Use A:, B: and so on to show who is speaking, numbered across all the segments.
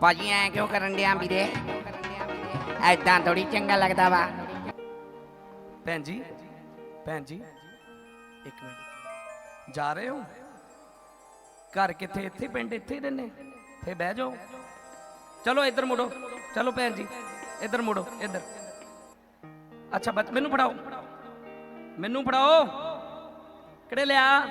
A: ਭਾਜੀ, ਐ ਕਿਉਂ ਕਰਨ ਡਿਆ ਵੀਰੇ? ਐਦਾਂ ਥੋੜੀ ਚੰਗਾ ਲੱਗਦਾ ਵਾ।
B: ਭੈਣ ਜੀ ਭੈਣ ਜੀ, ਇੱਕ ਮਿੰਟ। ਜਾ ਰਹੇ ਹੋ? ਘਰ ਕਿੱਥੇ? ਇੱਥੇ ਪਿੰਡ, ਇੱਥੇ ਹੀ ਰਹਿੰਦੇ? ਫੇ ਬਹਿ ਜਾਓ। ਚਲੋ, ਇੱਧਰ ਮੁੜੋ। ਚਲੋ, ਭੈਣ ਜੀ, ਇੱਧਰ ਮੁੜੋ, ਇੱਧਰ। ਅੱਛਾ, ਬੱਚ, ਮੈਨੂੰ ਫੜਾਓ। ਮੈਨੂੰ ਫੜਾਓ। ਕਿਹੜੇ ਲਿਆ?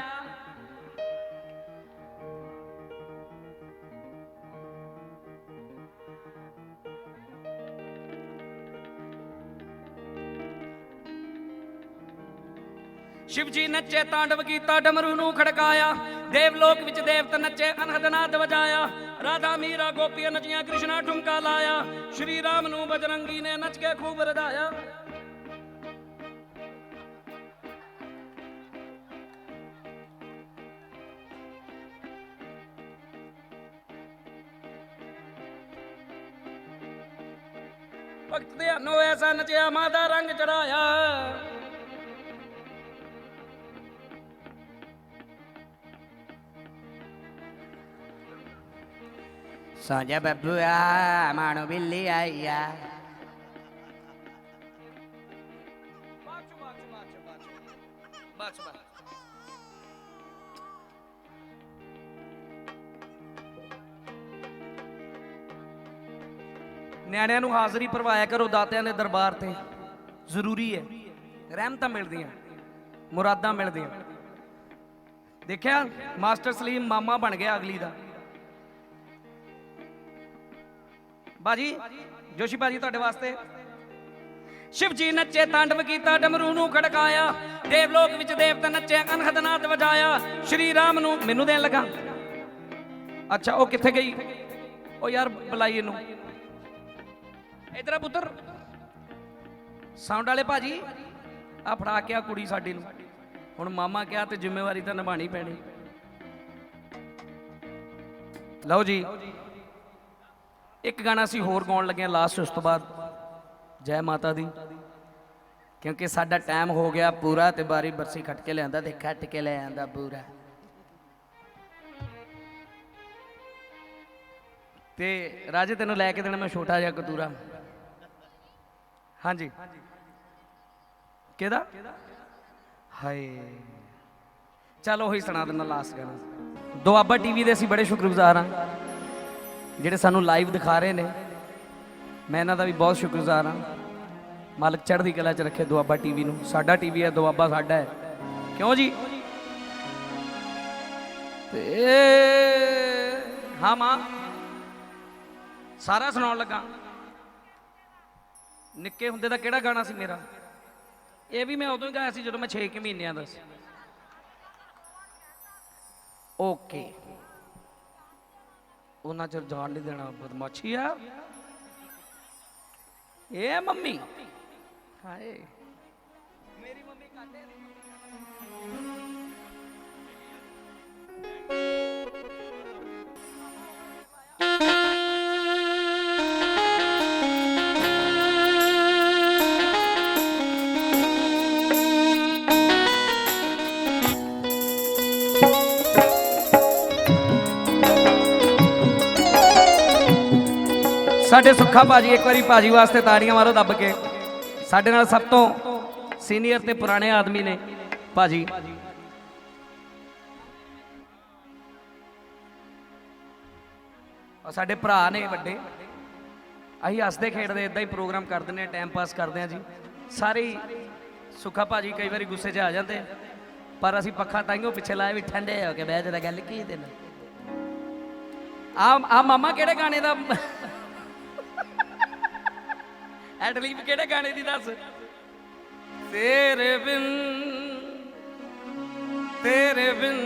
B: ਸ਼ਿਵ ਜੀ ਨੱਚੇ ਤਾਂਡਵ ਕੀਤਾ, ਡਮਰੂ ਨੂੰ ਖੜਕਾਇਆ। ਦੇਵ ਲੋਕ ਵਿੱਚ ਦੇਵਤ ਨੱਚੇ, ਅਨਹਦ ਨਾਦ ਵਜਾਇਆ। ਰਾਧਾ, ਮੀਰਾ ਗੋਪੀਆਂ ਨੱਚੀਆਂ ਕ੍ਰਿਸ਼ਨਾ ਠੁਮਕਾ ਲਾਇਆ। ਸ਼੍ਰੀ ਰਾਮ ਨੂੰ ਬਜਰੰਗੀ ਨੇ ਨੱਚ ਕੇ ਖੂਬ ਰਦਾਇਆ। ਭਗਤ ਧਿਆਨੋ ਐਸਾ ਨਚਿਆ, ਮਾਂ ਦਾ ਰੰਗ ਚੜਾਇਆ।
A: ਸਾਜਾ ਬੱਬੂਆ ਮਾਣੋ ਬਿੱਲੀ ਆਈਆ
B: ਨਿਆਣਿਆਂ ਨੂੰ ਹਾਜ਼ਰੀ ਭਰਵਾਇਆ ਕਰੋ, ਦਾਤਿਆਂ ਦੇ ਦਰਬਾਰ ਤੇ। ਜ਼ਰੂਰੀ ਹੈ। ਰਹਿਮਤਾਂ ਮਿਲਦੀਆਂ, ਮੁਰਾਦਾਂ ਮਿਲਦੀਆਂ। ਦੇਖਿਆ, ਮਾਸਟਰ ਸਲੀਮ ਮਾਮਾ ਬਣ ਗਿਆ ਅਗਲੀ ਦਾ। ਬਾਜੀ, ਜੋਸ਼ੀ ਬਾਜੀ ਤੁਹਾਡੇ ਵਾਸਤੇ। ਸ਼ਿਵ ਜੀ ਨੱਚੇ, ਤਾਂਡਵ ਕੀਤਾ, ਡਮਰੂ ਨੂੰ ਖੜਕਾਇਆ। ਦੇਵ ਲੋਕ ਵਿੱਚ ਦੇਵਤ ਨੱਚੇ ਅਨਹਦ ਨਾਦ ਵਜਾਇਆ। ਸ਼੍ਰੀ ਰਾਮ ਨੂੰ ਮੈਨੂੰ ਦੇਣ ਲੱਗਾ। ਅੱਛਾ, ਉਹ ਕਿੱਥੇ ਗਈ? ਉਹ ਯਾਰ ਬੁਲਾਈ ਇਹਨੂੰ। ਇਧਰ ਆ ਪੁੱਤਰ। ਸਾਊਂਡ ਵਾਲੇ ਭਾਜੀ ਆ ਫੜਾ ਕੇ ਆ ਕੁੜੀ ਸਾਡੇ ਨੂੰ। ਹੁਣ ਮਾਮਾ ਕਿਹਾ ਤੇ ਜ਼ਿੰਮੇਵਾਰੀ ਤਾਂ ਨਿਭਾਣੀ ਪੈਣੀ। ਲਓ ਜੀ। ਇੱਕ ਗਾਣਾ ਅਸੀਂ ਹੋਰ ਗਾਉਣ ਲੱਗੇ ਹਾਂ ਲਾਸਟ ਉਸ ਤੋਂ ਬਾਅਦ ਜੈ ਮਾਤਾ ਦੀ।
A: ਕਿਉਂਕਿ ਸਾਡਾ ਟਾਈਮ ਹੋ ਗਿਆ ਪੂਰਾ ਤੇ ਬਾਰੀ ਬਰਸੀ ਖੱਟ ਕੇ ਲਿਆਂਦਾ ਤੇ ਖੱਟ ਕੇ ਲੈ ਆਂਦਾ ਪੂਰਾ।
B: ਤੇ ਰਾਜੇ ਤੈਨੂੰ ਲੈ ਕੇ ਦੇਣਾ ਮੈਂ ਛੋਟਾ ਜਿਹਾ ਕਤੂਰਾ। ਹਾਂਜੀ। ਕਿਹਦਾ? ਹਾਏ। ਚਲ ਉਹੀ ਸੁਣਾ ਦਿੰਦਾ ਲਾਸਟ ਗਾਣਾ। ਦੁਆਬਾ ਟੀਵੀ ਦੇ ਅਸੀਂ ਬੜੇ ਸ਼ੁਕਰਗੁਜ਼ਾਰ ਹਾਂ। ਜਿਹੜੇ ਸਾਨੂੰ ਲਾਈਵ ਦਿਖਾ ਰਹੇ ਨੇ, ਮੈਂ ਇਹਨਾਂ ਦਾ ਵੀ ਬਹੁਤ ਸ਼ੁਕਰਗੁਜ਼ਾਰ ਹਾਂ। ਮਾਲਕ ਚੜ੍ਹਦੀ ਕਲਾ 'ਚ ਰੱਖੇ ਦੁਆਬਾ ਟੀਵੀ ਨੂੰ। ਸਾਡਾ ਟੀਵੀ ਹੈ, ਦੁਆਬਾ ਸਾਡਾ ਹੈ। ਕਿਉਂ ਜੀ? ਤੇ ਹਾਂ ਮਾਂ, ਸਾਰਾ ਸੁਣਾਉਣ ਲੱਗਾ। ਨਿੱਕੇ ਹੁੰਦੇ ਦਾ ਕਿਹੜਾ ਗਾਣਾ ਸੀ ਮੇਰਾ? ਇਹ ਵੀ ਮੈਂ ਉਦੋਂ ਹੀ ਗਾਇਆ ਸੀ ਜਦੋਂ ਮੈਂ 6 ਕਿ ਮਹੀਨਿਆਂ ਦਾ ਸੀ। ਓਕੇ ਉਹਨਾਂ ਚਿਰ ਜਾਣ ਨਹੀਂ ਦੇਣਾ ਬਦਮਾਸ਼ੀ ਆ। ਇਹ ਮੰਮੀ। ਹਾਏ। ਮੇਰੀ ਮੰਮੀ ਕਾਟੇ ਸਾਡੇ ਸੁੱਖਾ ਭਾਜੀ, ਇੱਕ ਵਾਰੀ ਭਾਜੀ ਵਾਸਤੇ ਤਾੜੀਆਂ ਮਾਰੋ ਦੱਬ ਕੇ। ਸਾਡੇ ਨਾਲ ਸਭ ਤੋਂ ਸੀਨੀਅਰ ਤੇ ਪੁਰਾਣੇ ਆਦਮੀ ਨੇ ਭਾਜੀ। ਔਰ ਸਾਡੇ ਭਰਾ ਨੇ ਵੱਡੇ। ਅਸੀਂ ਹੱਸਦੇ ਖੇਡਦੇ ਇਦਾਂ ਹੀ ਪ੍ਰੋਗਰਾਮ ਕਰ ਦਿੰਦੇ ਨੇ ਟਾਈਮ ਪਾਸ ਕਰਦੇ ਆ ਜੀ। ਸਾਰੇ ਹੀ ਸੁੱਖਾ ਭਾਜੀ ਕਈ ਵਾਰੀ ਗੁੱਸੇ 'ਚ ਆ ਜਾਂਦੇ ਪਰ ਅਸੀਂ ਪੱਖਾ ਤਾਈਓ ਪਿੱਛੇ ਲਾਇਆ ਵੀ ਠੰਡੇ ਹੋ ਕੇ ਬਹਿ ਜਰਾ ਗੱਲ ਕੀ ਦਿਨ ਆ ਆ ਮਾਮਾ ਕਿਹੜੇ ਗਾਣੇ ਦਾ? ਐਡਲੀਪ ਕਿਹੜੇ ਗਾਣੇ ਦੀ ਦੱਸ? ਤੇਰੇ ਬਿਨ ਤੇਰੇ ਬਿਨ